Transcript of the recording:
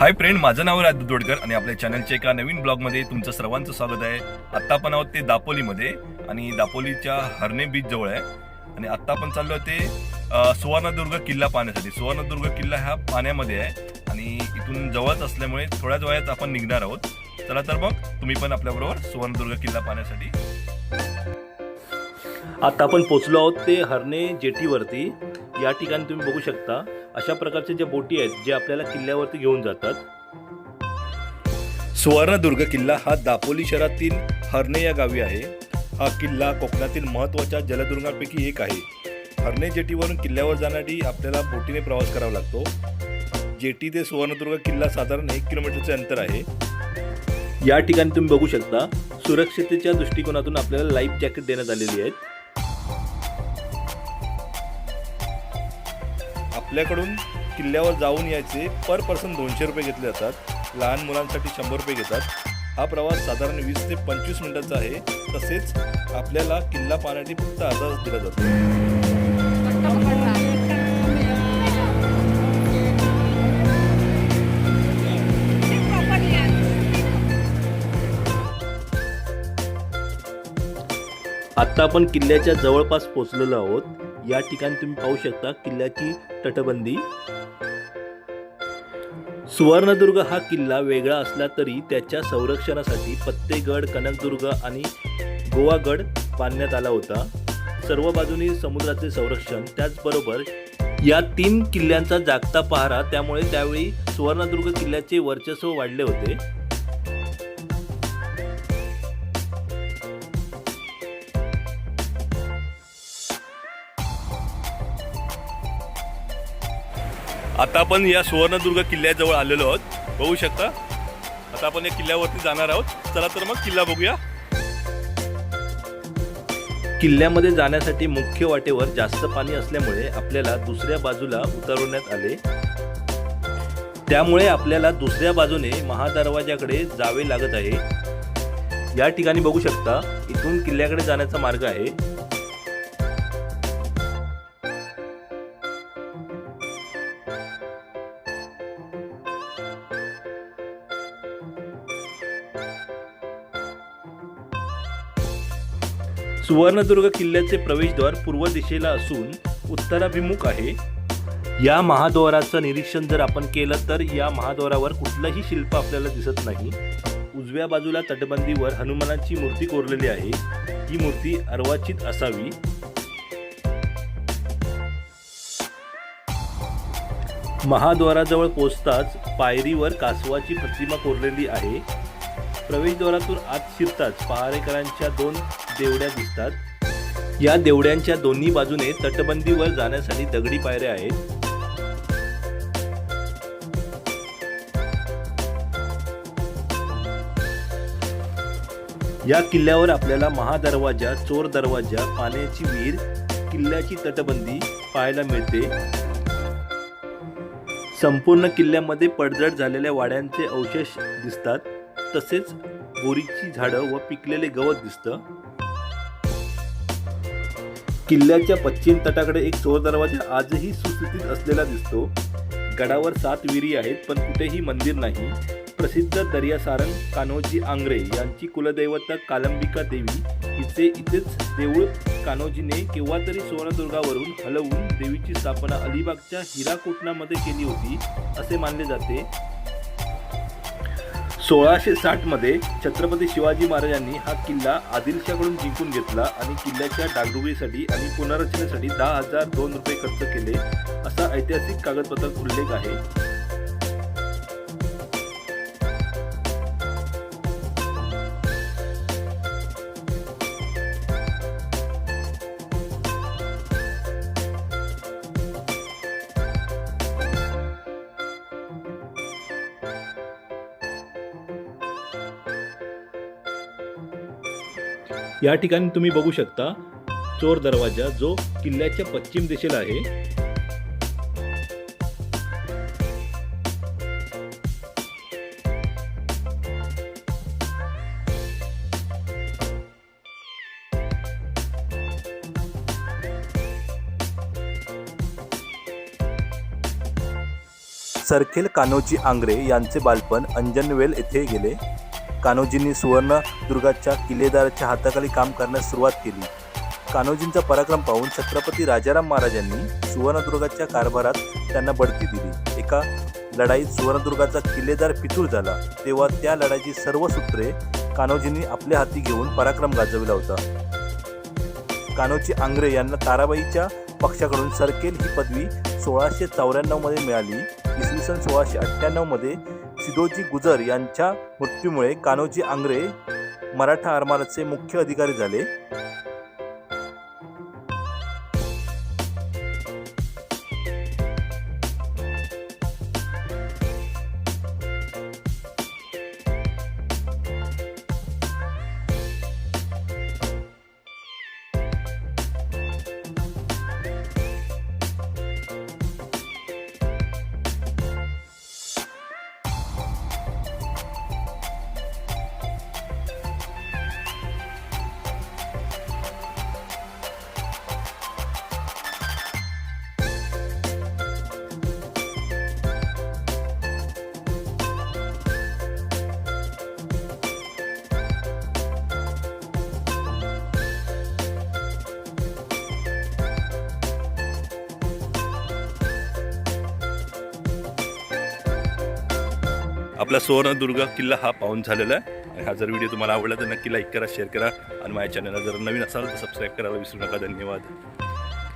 Hi friend माझं नाव राज दोडकर आणि आपल्या चॅनलच्या एका नवीन ब्लॉगमध्ये तुमचं सर्वांचं स्वागत आहे. आत्ता आपण आहोत ते दापोलीमध्ये आणि दापोलीच्या हरणे बीच जवळ आहे. आणि आत्ता आपण चाललो आहे ते सुवर्णदुर्ग किल्ला पाहण्यासाठी. सुवर्णदुर्ग किल्ला हा पाण्यामध्ये आहे आणि इथून जवळच असल्यामुळे थोड्याच वेळात आपण निघणार आहोत. चला तर मग तुम्ही पण आपल्याबरोबर सुवर्णदुर्ग किल्ला पाहण्यासाठी. आता आपण पोचलो आहोत ते हरणे जेटीवरती. या ठिकाणी तुम्ही बघू शकता. अशा प्रकारच्या ज्या बोटी आहेत जे आपल्याला किल्ल्यावरती घेऊन जातात. सुवर्णदुर्ग किल्ला हा दापोली शहरातील हरणे या गावी आहे. हा किल्ला कोकणातील महत्त्वाच्या जलदुर्गांपैकी एक आहे. हरणे जेटीवरून किल्ल्यावर जाण्यासाठी आपल्याला बोटीने प्रवास करावा लागतो. जेटी ते सुवर्णदुर्ग किल्ला साधारण एक किलोमीटरचे अंतर आहे. या ठिकाणी तुम्ही बघू शकता सुरक्षिततेच्या दृष्टिकोनातून आपल्याला लाईफ जॅकेट देण्यात आलेली आहेत. आपल्याकडून किल्ल्यावर जाऊन यायचे. पर पर्सन दोनशे रुपये घेतले जातात. लहान मुलांसाठी शंभर रुपये घेतात. हा प्रवास साधारण वीस ते पंचवीस मिनिटाचा आहे. तसेच आपल्याला किल्ला पाहण्यासाठी फक्त अर्धा दिला जातो. आत्ता आपण किल्ल्याच्या जवळपास पोचलेलो आहोत. या ठिकाणी तुम्ही पाहू शकता किल्ल्याची तटबंदी. सुवर्णदुर्ग हा किल्ला वेगळा असला तरी त्याच्या संरक्षणासाठी पत्तेगड कनकदुर्ग आणि गोवागड बांधण्यात आला होता. सर्व बाजूनी समुद्राचे संरक्षण. त्याचबरोबर या तीन किल्ल्यांचा जागता पहारा. त्यामुळे त्यावेळी सुवर्णदुर्ग किल्ल्याचे वर्चस्व वाढले होते. आता आपण या सुवर्णदुर्ग किल्ल्याजवळ आलेलो आहोत. बघू शकता. आता आपण या किल्ल्यावरती जाणार आहोत. चला तर मग किल्ला बघूया. किल्ल्यामध्ये जाण्यासाठी मुख्य वाटेवर जास्त पाणी असल्यामुळे आपल्याला दुसऱ्या बाजूला उतरवण्यात आले. त्यामुळे आपल्याला दुसऱ्या बाजूने महादरवाजाकडे जावे लागत आहे. या ठिकाणी बघू शकता इथून किल्ल्याकडे जाण्याचा मार्ग आहे. सुवर्णदुर्ग किल्ल्याचे प्रवेशद्वार पूर्व दिशेला असून उत्तराभिमुख आहे. या महाद्वाराचं निरीक्षण जर आपण केलं तर या महाद्वारावर कुठलंही शिल्प आपल्याला दिसत नाही. उजव्या बाजूला तटबंदीवर हनुमानाची मूर्ती कोरलेली आहे. ही मूर्ती अर्वाचित असावी. महाद्वाराजवळ पोचताच पायरीवर कासवाची प्रतिमा कोरलेली आहे. प्रवेशद्वारातून आत शिरताच पहारेकरांच्या दोन देवड्या दिसतात. या देवड्यांच्या दोन्ही बाजूने तटबंदीवर जाण्यासाठी दगडी पायऱ्या आहेत. या किल्ल्यावर आपल्याला महादरवाजा चोर दरवाजा पाण्याची विहीर किल्ल्याची तटबंदी पाहायला मिळते. संपूर्ण किल्ल्यामध्ये पडझड झालेल्या वाड्यांचे अवशेष दिसतात. तसेच बोरीची झाडं व पिकलेले गवत दिसतं. किल्ल्याच्या पश्चिम तटाकडे एक चोर दरवाजा आजही सुस्थितीत असलेला दिसतो. गडावर सात विहिरी आहेत पण कुठेही मंदिर नाही. प्रसिद्ध दर्यासारंग कान्होजी आंग्रे यांची कुलदैवता कालंबिका देवी हिचे इथेच देऊळ कान्होजीने केव्हा तरी सुवर्णदुर्गावरून हलवून देवीची स्थापना अलिबागच्या हिराकोटणामध्ये केली होती असे मानले जाते. सोळाशे साठमध्ये छत्रपती शिवाजी महाराजांनी हा किल्ला आदिलशाकडून जिंकून घेतला आणि किल्ल्याच्या डागडुगीसाठी आणि पुनर्रचनेसाठी दहा हजार दोन रुपये खर्च केले असा ऐतिहासिक कागदपत्रात उल्लेख आहे. या ठिकाणी तुम्ही बघू शकता चोर दरवाजा जो किल्ल्याच्या पश्चिम दिशेला आहे. सरखेल कान्होजी आंग्रे यांचे बालपण अंजनवेल येथे गेले. कान्होजींनी सुवर्णदुर्गाच्या किल्लेदाराच्या हाताखाली काम करण्यास सुरुवात केली. कान्होजींचा पराक्रम पाहून छत्रपती राजाराम महाराजांनी सुवर्णदुर्गाच्या कारभारात त्यांना बढती दिली. एका लढाईत सुवर्णदुर्गाचा किल्लेदार फितूर झाला. तेव्हा त्या लढाईची सर्व सूत्रे कान्होजींनी आपल्या हाती घेऊन पराक्रम गाजविला होता. कान्होजी आंग्रे यांना ताराबाईच्या पक्षाकडून सरकेल ही पदवी सोळाशे चौऱ्याण्णवमध्ये मिळाली. इसवी सन सोळाशे अठ्ठ्याण्णवमध्ये सिदोजी गुजर यांच्या मृत्यूमुळे कान्होजी आंग्रे मराठा आरमाराचे मुख्य अधिकारी झाले. आपला सुवर्णदुर्ग किल्ला हा पाहून झालेला आहे. आणि हा जर व्हिडिओ तुम्हाला आवडला तर नक्की लाईक करा शेअर करा. आणि माझ्या चॅनलला जर नवीन असाल तर सबस्क्राईब करायला विसरू नका. धन्यवाद.